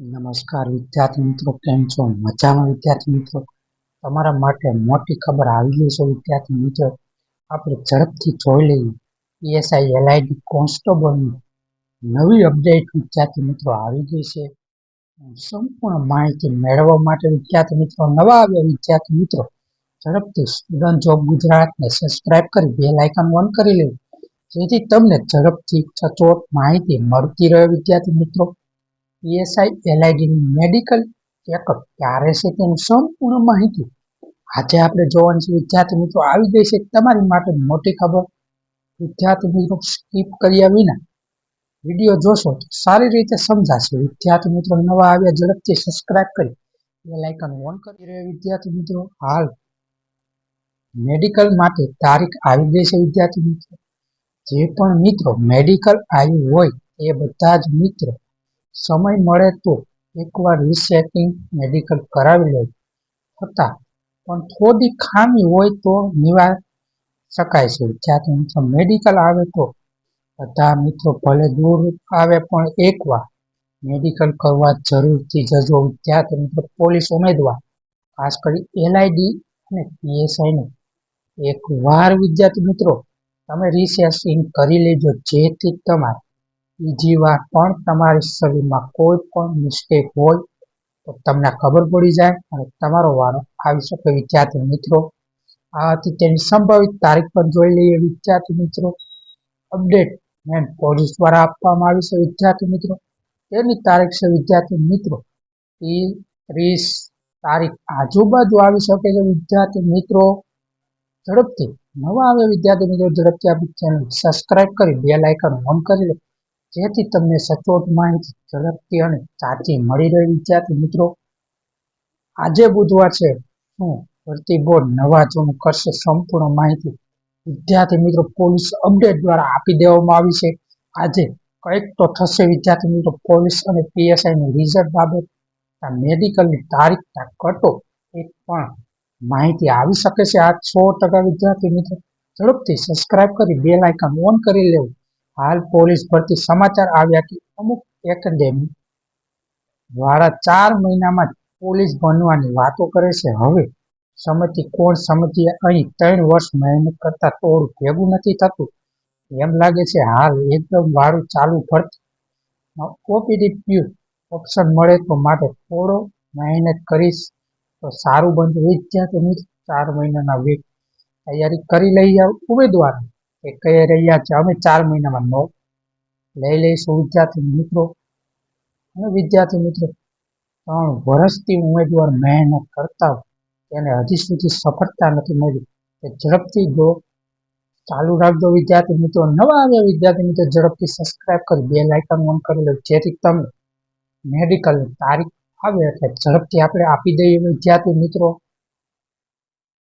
નમસ્કાર વિદ્યાર્થી મિત્રો, કેમ છો? મજામાં વિદ્યાર્થી મિત્રો? તમારા માટે મોટી ખબર આવી ગઈ છે વિદ્યાર્થી મિત્રો. આપણે ઝડપથી જોઈ લઈએ. પીએસઆઈ એલઆઈડી કોન્સ્ટેબલની નવી અપડેટ વિદ્યાર્થી મિત્રો આવી ગઈ છે. સંપૂર્ણ માહિતી મેળવવા માટે વિદ્યાર્થી મિત્રો, નવા આવ્યા વિદ્યાર્થી મિત્રો, ઝડપથી સ્ટુડન્ટ જોબ ગુજરાતને સબસ્ક્રાઇબ કરી બે લાઇકન ઓન કરી લેવું. જેથી તમને ઝડપથી સચોટ માહિતી મળતી રહે વિદ્યાર્થી મિત્રો. પીએસઆઈ એલઆઈડીની મેડિકલ ચેકઅપ ક્યારે છે તેની સંપૂર્ણ માહિતી આજે આપણે જોવાની છે. વિદ્યાર્થી મિત્રો, આવી ગઈ છે તમારી માટે મોટી ખબર. વિદ્યાર્થી મિત્રો સ્કીપ કર્યા વિના વીડિયો જોશો તો સારી રીતે સમજાશે. વિદ્યાર્થી મિત્રો, નવા આવ્યા ઝડપથી સબસ્ક્રાઇબ કરી બેલ આઇકન ઓન કરી રહ્યા વિદ્યાર્થી મિત્રો. હાલ મેડિકલ માટે તારીખ આવી ગઈ છે વિદ્યાર્થી મિત્રો. જે પણ મિત્રો મેડિકલ આવ્યું હોય એ બધા જ મિત્રો સમય મળે તો એકવાર રીસેટિંગ મેડિકલ કરાવી લેજો છતાં પણ થોડી ખામી હોય તો નિવાર શકાય છે. જ્યાં મેડિકલ આવે તો બધા મિત્રો ભલે દૂર આવે પણ એકવાર મેડિકલ કરવા જરૂરથી જજો. વિદ્યાર્થી મિત્રો પોલીસ ઉમેદવાર, ખાસ કરી એલઆઈડી અને પીએસઆઈને એક વાર વિદ્યાર્થી મિત્રો, તમે રિસેસિંગ કરી લેજો. જેથી તમારે બીજી વાર પણ તમારી શરીરમાં કોઈ પણ મિસ્ટેક હોય તો તમને ખબર પડી જાય અને તમારો વારો આવી શકે. વિદ્યાર્થી મિત્રો, આ હતી તેની સંભવિત તારીખ પણ જોઈ લઈએ. વિદ્યાર્થી મિત્રો અપડેટ મેન પોલીસ દ્વારા આપવામાં આવી છે. વિદ્યાર્થી મિત્રો, તેની તારીખ છે વિદ્યાર્થી મિત્રો, ત્રીસ તારીખ. આજુબાજુ આવી શકે છે વિદ્યાર્થી મિત્રો. ઝડપથી નવા આવે વિદ્યાર્થી મિત્રો, ઝડપથી આપણી ચેનલ સબસ્ક્રાઇબ કરી બે લાઇકન ઓન કરી લો. જેથી તમને સચોટ માહિતી ઝડપથી અને સાચી મળી રહે વિદ્યાર્થી મિત્રો. આજે બુધવાર છે. શું ભરતી બોર્ડ નવા જૂનું કરશે સંપૂર્ણ માહિતી વિદ્યાર્થી મિત્રો પોલીસ અપડેટ દ્વારા આપી દેવામાં આવી છે. આજે કંઈક તો થશે વિદ્યાર્થી મિત્રો પોલીસ અને પીએસઆઈનું રિઝલ્ટ બાબત. મેડિકલની તારીખ કટો એ પણ માહિતી આવી શકે છે. આ સો ટકા વિદ્યાર્થી મિત્રો ઝડપથી સબસ્ક્રાઇબ કરી બેલ આઇકન ઓન કરી લેવું. હાલ પોલીસ ભરતી સમાચાર આવ્યા કે અમુક એકેડેમી દ્વારા ચાર મહિનામાં પોલીસ બનવાની વાતો કરે છે. હવે સમિતિ કોણ? સમિતિ અહીં ત્રણ વર્ષ મહેનત કરતા તોડું ભેગું નથી થતું. એમ લાગે છે હાલ એકદમ વાળું ચાલુ ભરતી. ઓપીડી પ્યુ ઓપ્શન મળે તો માટે થોડો મહેનત કરીશ. તો સારું બનશે. ત્યાં તમે ચાર મહિનાના વેટ તૈયારી કરી લઈ ઉમેદવાર એ કહી રહ્યા છે, અમે ચાર મહિનામાં નો લઈ લઈશું વિદ્યાર્થી મિત્રો. અને વિદ્યાર્થી મિત્રો, ત્રણ વર્ષથી ઉમેદવાર મહેનત કરતા તેને હજી સુધી સફળતા નથી મળી. તે ઝડપથી જો ચાલુ રાખજો વિદ્યાર્થી મિત્રો. નવા આવ્યા વિદ્યાર્થી મિત્રો, ઝડપથી સબસ્ક્રાઇબ કરી બે લાઇકન ઓન કરી લો, જેથી તમે મેડિકલની તારીખ આવે એટલે ઝડપથી આપણે આપી દઈએ વિદ્યાર્થી મિત્રો.